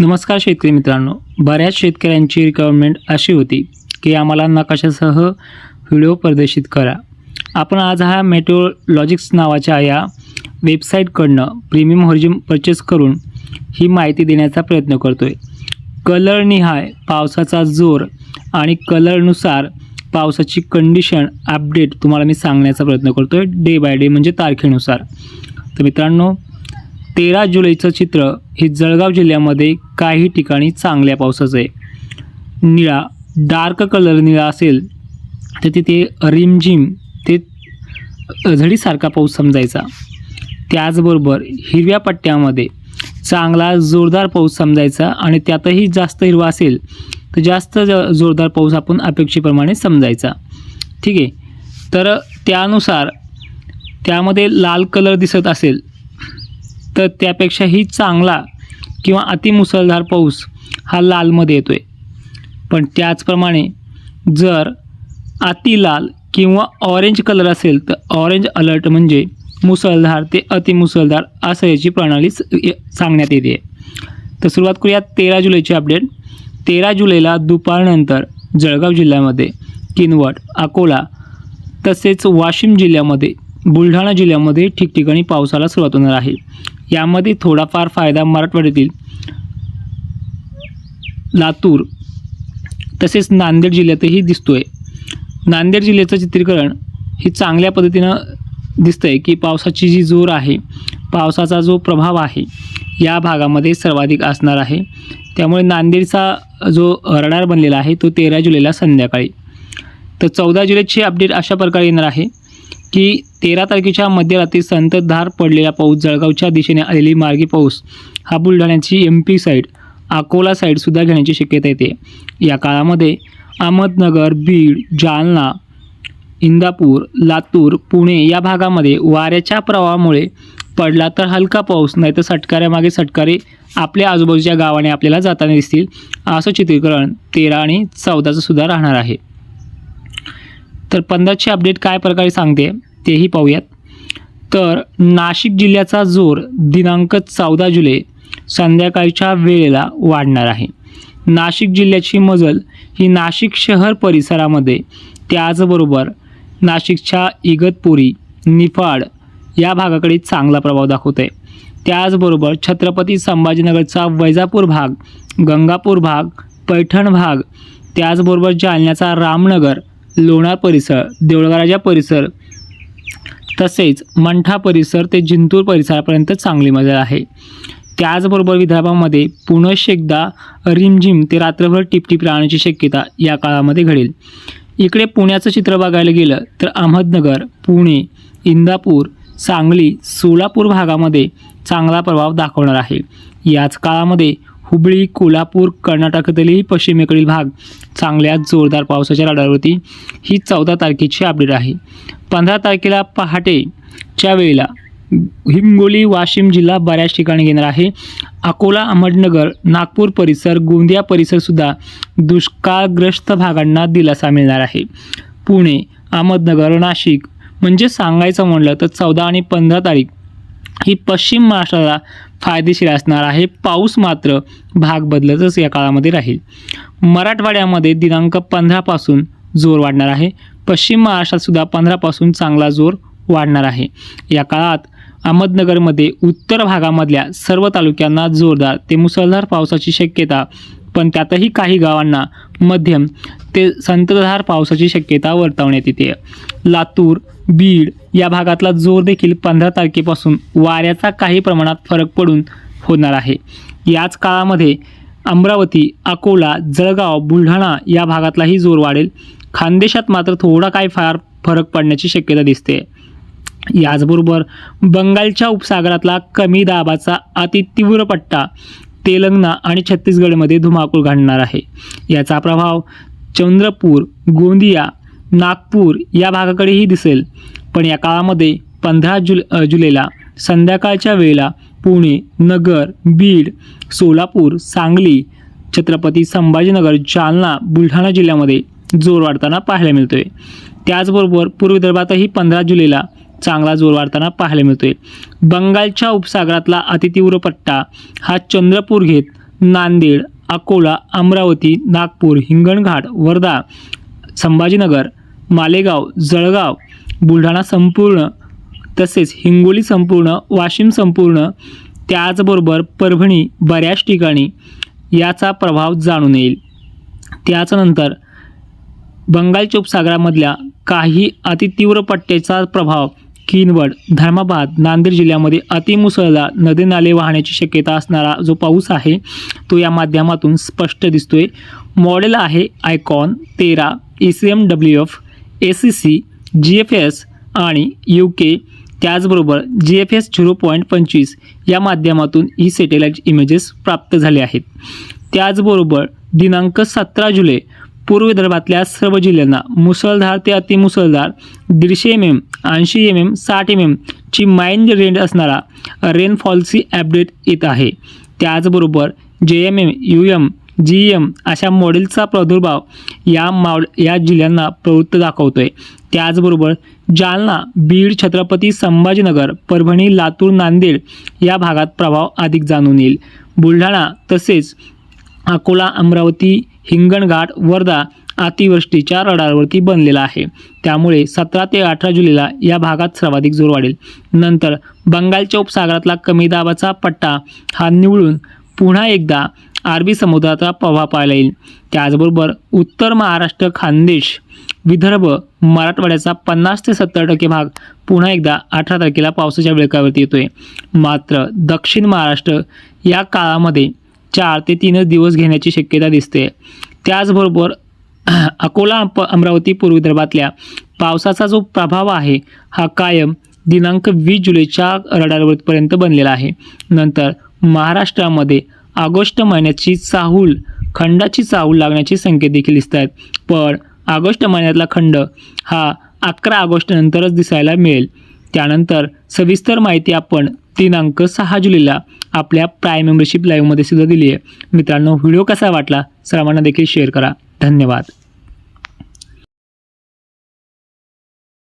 नमस्कार शेतकरी मित्रांनो. बऱ्याच शेतकऱ्यांची रिक्वायरमेंट अशी होती की आम्हाला नकाशासह व्हिडिओ प्रदर्शित करा. आपण आज हा मेट्रोलॉजिक्स नावाच्या या वेबसाईटकडनं प्रीमियम ओरिजिन परचेस करून ही माहिती देण्याचा प्रयत्न करतो आहे कलरनिहाय पावसाचा जोर आणि कलरनुसार पावसाची कंडिशन अपडेट तुम्हाला मी सांगण्याचा प्रयत्न करतो आहे डे बाय डे म्हणजे तारखेनुसार. तर मित्रांनो तेरा जुलैचं चित्र हे जळगाव जिल्ह्यामध्ये काही ठिकाणी चांगल्या पावसाचं. आहे निळा डार्क कलर निळा असेल तर तिथे रिमझिम ते झडीसारखा पाऊस समजायचा. त्याचबरोबर हिरव्या पट्ट्यामध्ये चांगला जोरदार पाऊस समजायचा आणि त्यातही जास्त हिरवा असेल तर जास्त ज जोरदार पाऊस आपण अपेक्षेप्रमाणे समजायचा. ठीक आहे? तर त्यानुसार त्यामध्ये लाल कलर दिसत असेल तर त्यापेक्षाही चांगला किंवा अतिमुसळधार पाऊस हा लालमध्ये येतो आहे पण त्याचप्रमाणे जर अति लाल किंवा ऑरेंज कलर असेल तर ऑरेंज अलर्ट म्हणजे मुसळधार ते अतिमुसळधार असं याची प्रणाली सांगण्यात येते. तर सुरुवात करूया तेरा जुलैची अपडेट तेरा जुलैला दुपारनंतर जळगाव जिल्ह्यामध्ये किनवट अकोला तसेच वाशिम जिल्ह्यामध्ये बुलढाणा जिल्ह्यामध्ये ठिकठिकाणी पावसाला सुरुवात होणार आहे. यामध्ये थोडाफार फायदा मराठवाड्यातील लातूर तसेच नांदेड जिल्ह्यातही दिसतो आहे नांदेड जिल्ह्याचं चित्रीकरण हे चांगल्या पद्धतीनं दिसतंय की पावसाची जी जोर आहे पावसाचा जो प्रभाव आहे या भागामध्ये सर्वाधिक असणार आहे. त्यामुळे नांदेडचा जो रडार बनलेला आहे तो तेरा जुलैला संध्याकाळी. तर चौदा जुलैची अपडेट अशा प्रकारे येणार आहे. की तेरा तारखेच्या मध्यरात्री संततधार पडलेला पाऊस जळगावच्या दिशेने आलेली मार्गी पाऊस हा बुलढाण्याची एम पी साईड अकोला साईडसुद्धा घेण्याची शक्यता येते. या काळामध्ये अहमदनगर बीड जालना इंदापूर लातूर पुणे या भागामध्ये वाऱ्याच्या प्रवाहामुळे पडला तर हलका पाऊस नाही तर सटकाऱ्यामागे सटकारे आपल्या आजूबाजूच्या गावाने आपल्याला जाताना दिसतील असं चित्रीकरण तेरा आणि चौदाचं सुद्धा राहणार आहे. तर पंधराची अपडेट काय प्रकारे सांगते? तेही पाहूयात. तर नाशिक जिल्ह्याचा जोर दिनांक चौदा जुलै संध्याकाळच्या वेळेला वाढणार आहे. नाशिक जिल्ह्याची मजल ही नाशिक शहर परिसरामध्ये त्याचबरोबर नाशिकच्या इगतपुरी निफाड या भागाकडे चांगला प्रभाव दाखवत आहे त्याचबरोबर छत्रपती संभाजीनगरचा वैजापूर भाग गंगापूर भाग पैठण भाग त्याचबरोबर जालन्याचा रामनगर लोणार परिसर देऊळगाराजा परिसर तसेच मंठा परिसर ते जिंतूर परिसरापर्यंत चांगली मजा आहे. त्याचबरोबर विदर्भामध्ये पुनश एकदा रिमझिम ते रात्रभर टिपटिप राहण्याची शक्यता या काळामध्ये घडेल. इकडे पुण्याचं चित्र बघायला गेलं तर अहमदनगर पुणे इंदापूर सांगली सोलापूर भागामध्ये चांगला प्रभाव दाखवणार आहे. याच काळामध्ये हुबळी कोल्हापूर कर्नाटकातीलही पश्चिमेकडील भाग चांगल्या जोरदार पावसाच्या राडावरती ही चौदा तारखेची अपडेट आहे. पंधरा तारखेला पहाटेच्या वेळेला हिंगोली वाशिम जिल्हा बऱ्याच ठिकाणी घेणार आहे. अकोला अहमदनगर नागपूर परिसर गोंदिया परिसरसुद्धा दुष्काळग्रस्त भागांना दिलासा मिळणार आहे. पुणे अहमदनगर नाशिक म्हणजे सांगायचं म्हणलं तर चौदा आणि पंधरा तारीख ही पश्चिम महाराष्ट्राला फायदेशीर असणार आहे. पाऊस मात्र भाग बदलतच या काळामध्ये राहील. मराठवाड्यामध्ये दिनांक पंधरापासून जोर वाढणार आहे. पश्चिम महाराष्ट्रातसुद्धा पंधरापासून चांगला जोर वाढणार आहे. या काळात अहमदनगरमध्ये उत्तर भागामधल्या सर्व तालुक्यांना जोरदार ते मुसळधार पावसाची शक्यता पण त्यातही काही गावांना मध्यम ते संततधार पावसाची शक्यता वर्तवण्यात येते. लातूर बीड या भागातला जोर देखील पंधरा तारखेपासून वाऱ्याचा काही प्रमाणात फरक पडून होणार आहे. याच काळामध्ये अमरावती अकोला जळगाव बुलढाणा या भागातलाही जोर वाढेल. खानदेशात मात्र थोडा काही फार फरक पडण्याची शक्यता दिसते. याचबरोबर बंगालच्या उपसागरातला कमी दाबाचा अतितीव्र पट्टा तेलंगणा आणि छत्तीसगडमध्ये धुमाकूळ घालणार आहे. याचा प्रभाव चंद्रपूर गोंदिया नागपूर या भागाकडेही दिसेल. पण या काळामध्ये पंधरा जुल जुलैला संध्याकाळच्या वेळेला पुणे नगर बीड सोलापूर सांगली छत्रपती संभाजीनगर जालना बुलढाणा जिल्ह्यामध्ये जोर वाढताना पाहायला मिळतोय. त्याचबरोबर पूर्व विदर्भातही पंधरा जुलैला चांगला जोर वाढताना पाहायला मिळतोय. बंगालच्या उपसागरातला अतितीव्र पट्टा हा चंद्रपूर घेत नांदेड अकोला अमरावती नागपूर हिंगणघाट वर्धा संभाजीनगर मालेगाव जळगाव बुलढाणा संपूर्ण तसेच हिंगोली संपूर्ण वाशिम संपूर्ण त्याचबरोबर परभणी बऱ्याच ठिकाणी याचा प्रभाव जाणून येईल. त्याचनंतर बंगालच्या उपसागरामधल्या काही अतितीव्र पट्ट्याचा प्रभाव किनवड धर्माबाद नांदेड जिल्ह्यामध्ये अतिमुसळधार नदी नाले वाहण्याची शक्यता असणारा जो पाऊस आहे तो या माध्यमातून स्पष्ट दिसतोय. मॉडेल आहे आयकॉन तेरा E C M W F A C C G F S आणि यू के त्याचबरोबर G F S zero point पंचवीस या माध्यमातून ही सॅटेलाईट इमेजेस प्राप्त झाले आहेत. त्याचबरोबर दिनांक सतरा जुलै पूर्व विदर्भातल्या सर्व जिल्ह्यांना मुसळधार ते अतिमुसळधार दीडशे एम एम ऐंशी एम एम साठ एम एमची माइंड रेंज असणारा रेनफॉलची अपडेट येत आहे. त्याचबरोबर J M M U M G M अशा मॉडेलचा प्रादुर्भाव या मॉड या जिल्ह्यांना प्रवृत्त दाखवतो आहे त्याचबरोबर जालना बीड छत्रपती संभाजीनगर परभणी लातूर नांदेड या भागात प्रभाव अधिक जाणून येईल. बुलढाणा तसेच अकोला अमरावती हिंगणघाट वर्धा अतिवृष्टीच्या रडारवरती बनलेला आहे. त्यामुळे सतरा ते अठरा जुलैला या भागात सर्वाधिक जोर वाढेल. नंतर बंगालच्या उपसागरातला कमी दाबाचा पट्टा हा निवळून पुन्हा एकदा अरबी समुद्राचा प्रभाव पाहायला येईल. त्याचबरोबर उत्तर महाराष्ट्र खानदेश विदर्भ मराठवाड्याचा पन्नास ते सत्तर टक्के भाग पुन्हा एकदा अठरा तारखेला पावसाच्या विळकावरती येतोय. मात्र दक्षिण महाराष्ट्र या काळामध्ये चार ते तीनच दिवस घेण्याची शक्यता दिसते. त्याचबरोबर अकोला अप- अमरावती पूर्व विदर्भातल्या पावसाचा जो प्रभाव आहे हा कायम दिनांक वीस जुलैच्या रडारवरपर्यंत बनलेला आहे. नंतर महाराष्ट्रामध्ये ऑगस्ट महिन्याची चाहूल खंडाची चाहूल लागण्याचे संकेत देखील दिसत आहेत पण ऑगस्ट महिन्यातला खंड हा अकरा ऑगस्टनंतरच दिसायला मिळेल. त्यानंतर सविस्तर माहिती आपण दिनांक सहा जुलैला आपल्या प्राय मेंबरशिप लाईव्हमध्ये सुद्धा दिली आहे मित्रांनो व्हिडिओ कसा वाटला सर्वांना देखील शेअर करा. धन्यवाद.